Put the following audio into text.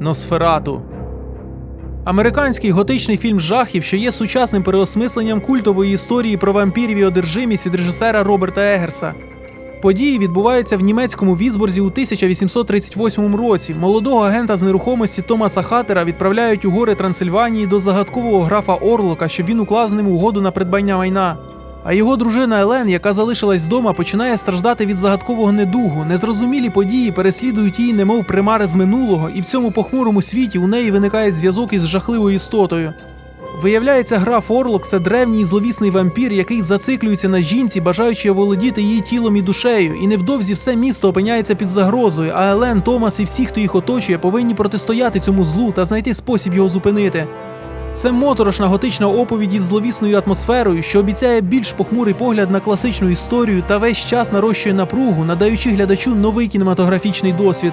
Носферату. Американський готичний фільм жахів, що є сучасним переосмисленням культової історії про вампірів і одержимість від режисера Роберта Егерса. Події відбуваються в німецькому Візборзі у 1838 році. Молодого агента з нерухомості Томаса Хатера відправляють у гори Трансильванії до загадкового графа Орлока, щоб він уклав з ним угоду на придбання майна. А його дружина Елен, яка залишилась вдома, починає страждати від загадкового недугу. Незрозумілі події переслідують її, немов примари з минулого, і в цьому похмурому світі у неї виникає зв'язок із жахливою істотою. Виявляється, граф Орлок це древній зловісний вампір, який зациклюється на жінці, бажаючи оволодіти її тілом і душею, і невдовзі все місто опиняється під загрозою, а Елен, Томас і всі, хто їх оточує, повинні протистояти цьому злу та знайти спосіб його зупинити. Це моторошна готична оповідь із зловісною атмосферою, що обіцяє більш похмурий погляд на класичну історію та весь час нарощує напругу, надаючи глядачу новий кінематографічний досвід.